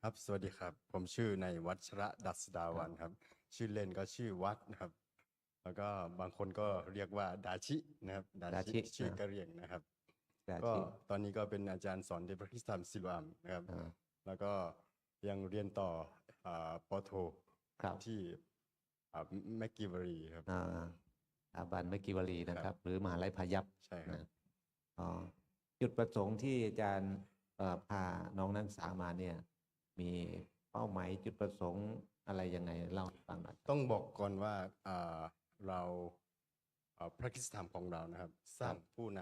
ครับ สวัสดีครับ ผมชื่อนายวัชระดัสดาวันครับ ชื่อเล่นก็ชื่อวัดนะครับ แล้วก็บางคนก็เรียกว่าดาชินะครับ ดาดาชิ ชิชื่ออ่ากะเหรี่ยงนะครับ แต่ก็ที่ ตอนนี้ก็เป็นอาจารย์สอนในพระคริสตธรรมซิลวามนะครับ อ่าแล้วก็ยังเรียนต่ออ่าปอโทครับ ที่แมกกิวรีครับ อ่าสถาบันเมกิวารีนะคครัรับบหรือมหาลัยพายัพใช่ครับ นะอ๋อจุดประสงค์ที่อาจารย์เอ่อพาน้องนักศึกษามาเนี่ย มีเป้าหมายจุดประสงค์อะไรยังไงเล่าให้ฟังหน่อยต้องบอกก่อนว่าอ่าเราอ่าพระคริสตธรรมของเรานะครับ สร้างผู้น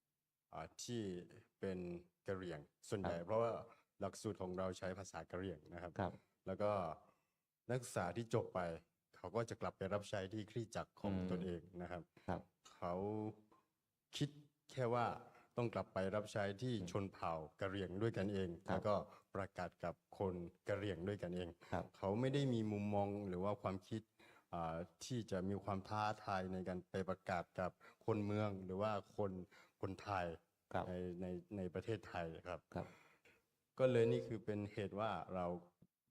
ำอ่าที่เป็นกะเหรี่ยงส่วนใหญ่เพราะว่าหลักสูตรของเราใช้ภาษากะเหรี่ยงนะครับ ครับ แล้วก็นักศึกษาที่จบไป เขาก็จะกลับไปรับใช้ที่คริสตจักรของอืม ตนเองนะครับ ครับ เขาคิดแค่ว่าต้องกลับไปรับใช้ที่ชนเผ่ากะเหรี่ยงด้วยกันเอง ครับแล้วก็ ประกาศกับคนกะเหรี่ยงด้วยกันเองครับเขาไม่ได้มีมุมมองหรือว่าความคิดอ่าที่จะมีความท้าทายในการไปประกาศกับคนเมืองหรือว่าคนคนไทยครับในในในประเทศไทยครับครับก็เลยนี่คือเป็นเหตุว่าเรา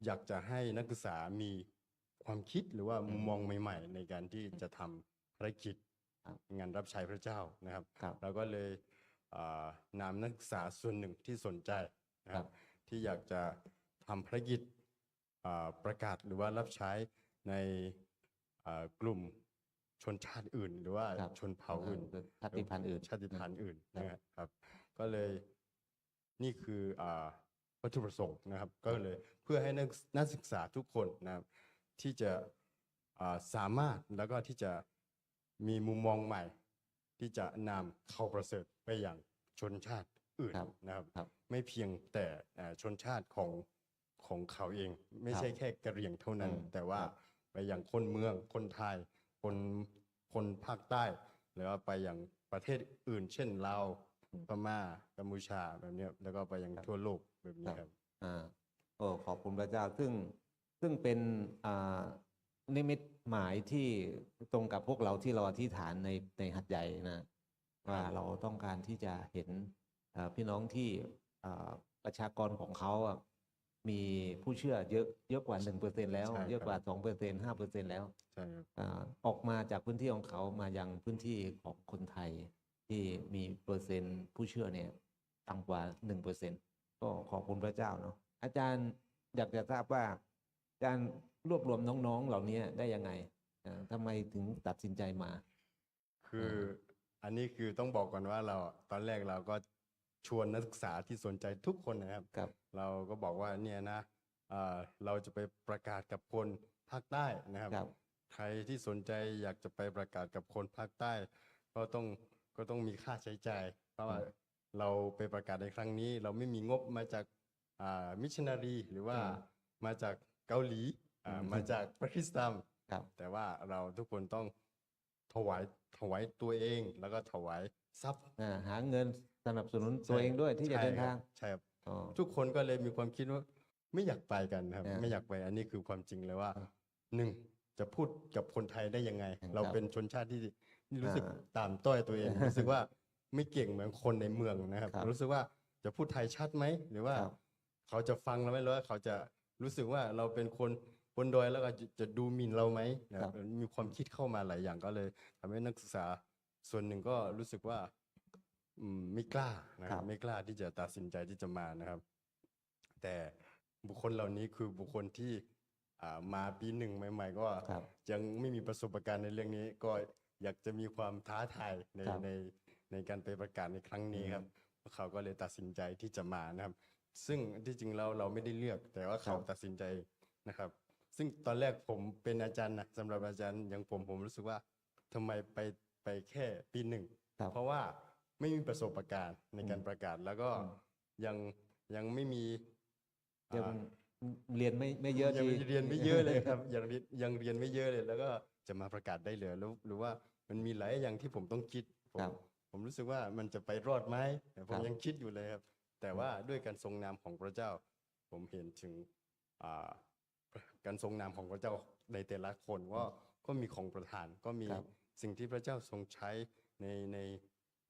อยากจะให้นักศึกษามีความคิดหรือว่ามุมมองใหม่ ๆ ในการที่จะทำภารกิจครับงานรับใช้พระเจ้านะครับครับเราก็เลยอ่านำนักศึกษาส่วนหนึ่งที่สนใจนะคครัรับบ ที่อยากจะทำภารกิจอ่าประกาศหรือว่ารับใช้ในอ่ากลุ่มชนชาติอื่น หรือว่าครับชนเผ่าอื่นชาติพันธุ์อื่น ชาติพันธุ์อื่นครับนะครับ ก็เลยนี่คืออ่าวัตถุประสงค์นะครับ ก็เลยเพื่อให้นักนักศึกษาทุกคนนะครับที่จะอ่าสามารถแล้วก็ที่จะมีมุมมองใหม่ ที่จะนำเข้าประเสริฐไปอย่างชนชาติอื่นครับนะครับครับ ไม่เพียงแต่อ่าชนชาติของของเขาเอง ไม่ใช่แค่กะเหรี่ยงเท่านั้นอืมแต่ว่าครับไปอย่างคนเมืองคนไทยคนคนภาคใต้ หรือว่าไปอย่างประเทศอื่น เช่นลาวพม่ากัมพูชาแบบเนี้ยแล้วก็ไปอย่างทั่วโลกแบบนี้ครับอ่าโอ้ขอบคุณพระเจ้าซึ่งซึ่งเป็นอ่านิมิตหมายที่ตรงกับพวกเราที่เราอธิษฐานในในหัดใหญ่นะว่าเราต้องการที่จะเห็นอ่าพี่น้องที่อ่า ประชากรของเขาอะมีผู้เชื่อเยอะเยอะกว่าหนึ่งเปอร์เซ็นแล้วใช่ครับเยอะกว่าสองเปอร์เซ็นห้าเปอร์เซ็นแล้วใช่ครับอ่าออกมาจากพื้นที่ของเขามายังพื้นที่ของคนไทยที่มีเปอร์เซ็นต์ผู้เชื่อเนี่ยต่ำกว่าหนึ่งเปอร์เซ็นก็ขอบคุณพระเจ้าเนาะอาจารย์อยากจะทราบว่าอาจารย์รวบรวมน้องๆ เหล่านี้ได้ยังไงอ่าทำไมถึงตัดสินใจมา คืออันนี้คือต้องบอกก่อนว่าเราตอนแรกเราก็ ชวนนักศึกษาที่สนใจทุกคนนะครับ ครับ เราก็บอกว่าเนี่ยนะอ่าเราจะไปประกาศกับคนภาคใต้นะครับ ครับ ใครที่สนใจอยากจะไปประกาศกับคนภาคใต้ ก็ต้องก็ต้องมีค่าใช้จ่าย เพราะว่าเราไปประกาศในครั้งนี้ เราไม่มีงบมาจากอ่ามิชชันนารีหรือว่าอืมมาจากเกาหลีอ่าอืม มาจากพระคริสตธรรมครับ แต่ว่าเราทุกคนต้องถวายถวายตัวเองแล้วก็ถวายทรัพย์ อ่าหาเงิน สนับสนุนตัวเองด้วยที่จะใช่เดินครัทางบใช่ครับอ๋อทุกคนก็เลยมีความคิดว่าไม่อยากไปกันครับอ่าไม่อยากไปอันนี้คือความจริงเลยว่าครับหนึ่งจะพูดกับคนไทยได้ยังไงครับเราเป็นชนชาติที่ที่รู้สึกอ่าตามต้อยตัวเองรู้สึกว่าไม่เก่งเหมือนคนในเมืองนะครับครับรู้สึกว่าจะพูดไทยชัดไหมหรือว่าครับเขาจะฟังเราไหมหรือว่าเขาจะรู้สึกว่าเราเป็นคนบนดอยแล้วก็จะจะดูหมิ่นเราไหมนะครับมีความคิดเข้ามาหลายอย่างก็เลยทำให้นักศึกษาส่วนหนึ่งก็รู้สึกว่าอืม ไม่กล้านะคครัรับบไม่กล้าที่จะตัดสินใจที่จะมานะครับ แต่บุคคลเหล่านี้คือบุคคลที่อ่ามาปีหนึ่งใหม่ ๆ ก็ครับยังไม่มีประสบการณ์ในเรื่องนี้ ก็อยากจะมีความท้าทายในครับในในการไปประกาศในครั้งนี้ครับ เขาก็เลยตัดสินใจที่จะมานะครับ ซึ่งที่จริงเราเราไม่ได้เลือก แต่ว่าเขาครับตัดสินใจนะครับ ซึ่งตอนแรกผมเป็นอาจารย์นะสำหรับอาจารย์อย่างผมผมรู้สึกว่าทำไมไปไปแค่ปีหนึ่งครับเพราะว่า ไม่มีประสบการณ์ในการประกาศ แล้วก็อืมยังยังไม่มียังอ่าเรียนไม่ไม่เยอะยังที่เรียนไม่เยอะเลยครับยังเรียนยังเรียนไม่เยอะเลย แล้วก็จะมาประกาศได้เลยแล้วหรือว่ามันมีหลายอย่างที่ผมต้องคิดผมครับผมรู้สึกว่ามันจะไปรอดไหมแต่ผครัมบยังคิดอยู่เลยครับ แต่ว่าด้วยการทรงนามของพระเจ้า ผมเห็นถึงอ่าการทรงนามของพระเจ้าในแต่ละคนว่าก็มีของประทานก็มีครับสิ่งที่พระเจ้าทรงใช้ในใน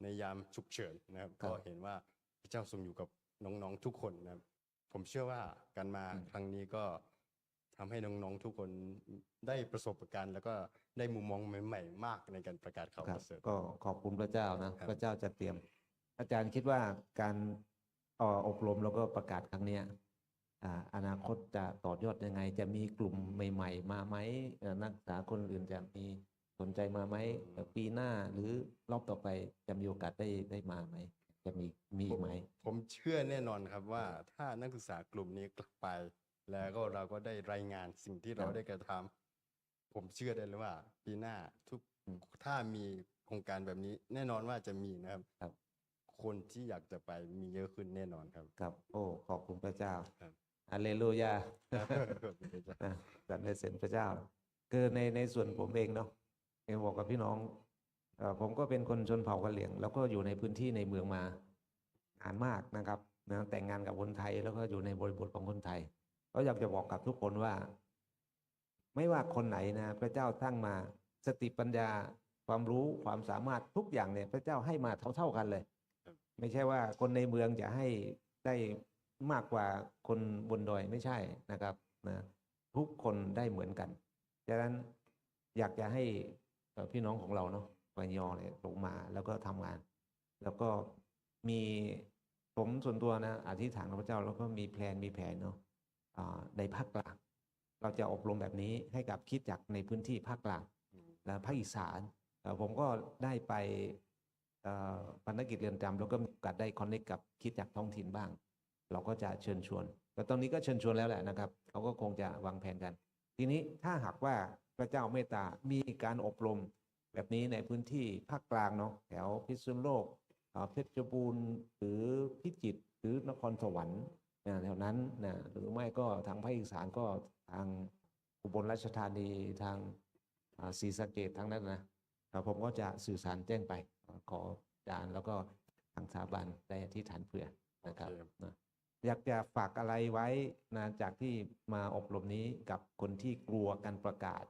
ในยามฉุกเฉินนะครับครับ ก็เห็นว่าพระเจ้าทรงอยู่กับน้องๆทุกคนนะครับผผมเชื่อว่าการมาอืมครั้งนี้ก็ทำให้น้องๆทุกคนได้ประสบการณ์ แล้วก็ได้มุมมองใหม่ๆมากในการประกาศข่าวครัปบระเสริฐก็ขอบคุณพระเจ้านะครับพระเจ้าจะเตรียม อาจารย์คิดว่าการเอ่ออบรมแล้วก็ประกาศครั้งเนี้ยอ่าอนาคตจะต่อยอดยังไง จะมีกลุ่มใหม่ ๆ มาไหมเอ่อนักศึกษาคนอื่นจะมี สนใจมาไหมเอ่อปีหน้าหรือรอบต่อไปจะมีโอกาสได้ได้มาไหมจะมีมีอีกไหม ผมเชื่อแน่นอนครับว่าถ้านักศึกษากลุ่มนี้กลับไป แล้วก็เราก็ได้รายงานสิ่งที่เราครับได้กระทำผมเชื่อได้เลยว่า ปีหน้าทุกอืมถ้ามีโครงการแบบนี้แน่นอนว่าจะมีนะครับครับ คนที่อยากจะไปมีเยอะขึ้นแน่นอนครับ ครับ โอ้ขอบคุณพระเจ้าครับอาเลลูยานะสรรเสริญพระเจ้าคือในในส่วนผมเองเนาะ เองบอกกับพี่น้องอผมก็เป็นคนชนเผ่ากะเหรี่ยง แล้วก็อยู่ในพื้นที่ในเมืองมานานมากนะครับนะแต่งงานกับคนไทยแล้วก็อยู่ในบริบทของคนไทยก็อยากจะบอกกับทุกคนว่า ไม่ว่าคนไหนนะพระเจ้าตั้งมาสติปัญญาความรู้ความสามารถทุกอย่างเนี่ยพระเจ้าให้มาเท่าๆกันเลย ไม่ใช่ว่าคนในเมืองจะให้ได้มากกว่าคนบนดอยไม่ใช่นะครับนะทุกคนได้เหมือนกันดังนั้นอยากจะให้ พี่น้องของเราเนาะปยอเนี่ยลงมาแล้วก็ทำงาน แล้วก็มีผมส่วนตัวนะอธิษฐานพระเจ้าแล้วก็มีแพลนมีแผนเนาะในภาคกลางเราจะอบรมแบบนี้ให้กับคิดจักในพื้นที่ภาคกลางและภาคอีสานผมก็ได้ไปเอ่อภารกิจเรือนจำแล้วก็มีโอกาสได้คอนเนคกับคิดจากท้องถิ่นบ้าง เราก็จะเชิญชวนแต่ตอนนี้ก็เชิญชวนแล้วแหละนะครับเขาก็คงจะวางแผนกัน ทีนี้ถ้าหากว่า พระเจ้าเมตตา มีการอบรมแบบนี้ในพื้นที่ภาคกลางเนาะแถวพิษณุโลกเอ่อเพชรบูรณ์หรือพิจิตรหรือนครสวรรค์นะแถวนั้นนะหรือไม่ก็ทางภาคอีสานก็ทางอุบลราชธานีทางอ่าศรีสะเกดทั้งนั้นนะแล้วผมก็จะสื่อสารแจ้งไปเอ่อขออาจารย์แล้วก็ทางสถาบันได้อธิษฐานเผื่อนะครับโอเคครับนะอยากจะฝากอะไรไว้นะจากที่มาอบรมนี้กับคนที่กลัวการประกาศ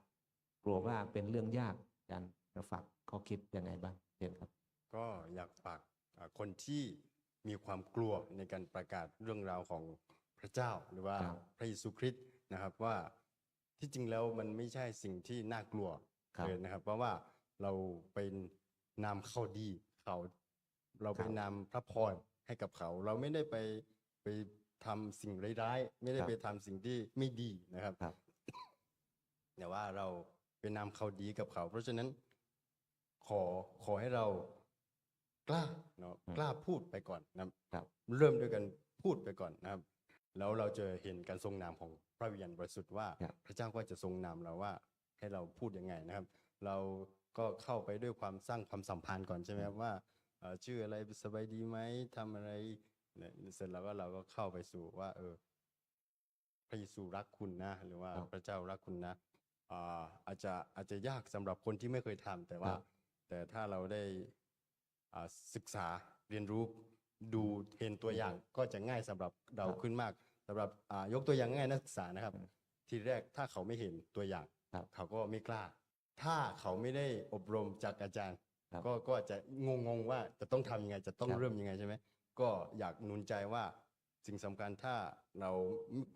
กลัวว่าเป็นเรื่องยากอาจารย์จะฝากข้อคิดยังไงบ้างเชิญครับ ก็อยากฝากอ่าคนที่มีความกลัวในการประกาศเรื่องราวของพระเจ้าหรือว่าครับพระเยซูคริสต์นะครับว่าที่จริงแล้วมันไม่ใช่สิ่งที่น่ากลัวครับเลยนะครับ เพราะว่าเราเป็นนามเข้าดีเขา เราไปครับนำพระพรให้กับเขา เราไม่ได้ไปไปทำสิ่งร้ายๆ ไม่ได้ครับไปทำสิ่งที่ไม่ดีนะครับครับแต่ว่าเรา เป็นนามเขาดีกับเขา เพราะฉะนั้นขอขอให้เรากล้าเนาะอืมกล้าพูดไปก่อนนะครับครับ เริ่มด้วยกันพูดไปก่อนนะครับ แล้วเราจะเห็นการทรงนามของพระวิญญาณบริสุทธิ์ว่าครับพระเจ้าก็จะทรงนามเราว่า ให้เราพูดยังไงนะครับ เราก็เข้าไปด้วยความสร้างความสัมพันธ์ก่อนใช่ไหมครับว่าเอ่อชื่ออะไรสบายดีไหมทำอะไรเนี่ยเสร็จแล้วก็เราก็เข้าไปสู่ว่า เออพระเยซูรักคุณนะ หรือว่าครับพระเจ้ารักคุณนะ อ่าอาจจะอาจจะยากสำหรับคนที่ไม่เคยทำแต่ว่าครับแต่ถ้าเราได้อ่าศึกษาเรียนรู้ดูเห็นตัวอย่างก็จะง่ายสำหรับเราครับขึ้นมากสำหรับอ่ายกตัวอย่างง่ายนักศึกษานะครับอืมทีแรกถ้าเขาไม่เห็นตัวอย่างครับเขาก็ไม่กล้า ถ้าเขาไม่ได้อบรมจากอาจารย์ครับก็ก็จะงงๆว่าจะต้องทำยังไงจะต้องครับเริ่มยังไงใช่ไหมก็อยากหนุนใจว่าสิ่งสำคัญถ้าเรา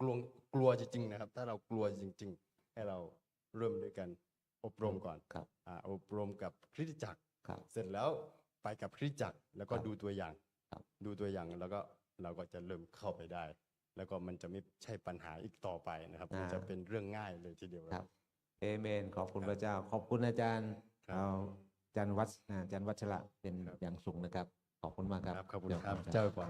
กลัวกลัวจริงๆนะครับ ถ้าเรากลัวจริง ๆ ให้เรา เริ่มด้วยกันอบรมก่อนครับอ่าอบรมกับคริสตจักรครับเสร็จแล้วไปกับคริสตจักรแล้วก็ครับดูตัวอย่างครับดูตัวอย่างแล้วก็เราก็จะเริ่มเข้าไปได้ แล้วก็มันจะไม่ใช่ปัญหาอีกต่อไปนะครับ มันอ่าจะเป็นเรื่องง่ายเลยทีเดียวครับเอเมน ขอบคุณพระเจ้า ขอบคุณอาจารย์ครับเอาอาจารย์วัชอาจารย์วัชระเป็นครับอย่างสูงนะครับ ขอบคุณมากครับครับขอบคุณเดี๋ยวครับอาจารย์เจ้าพร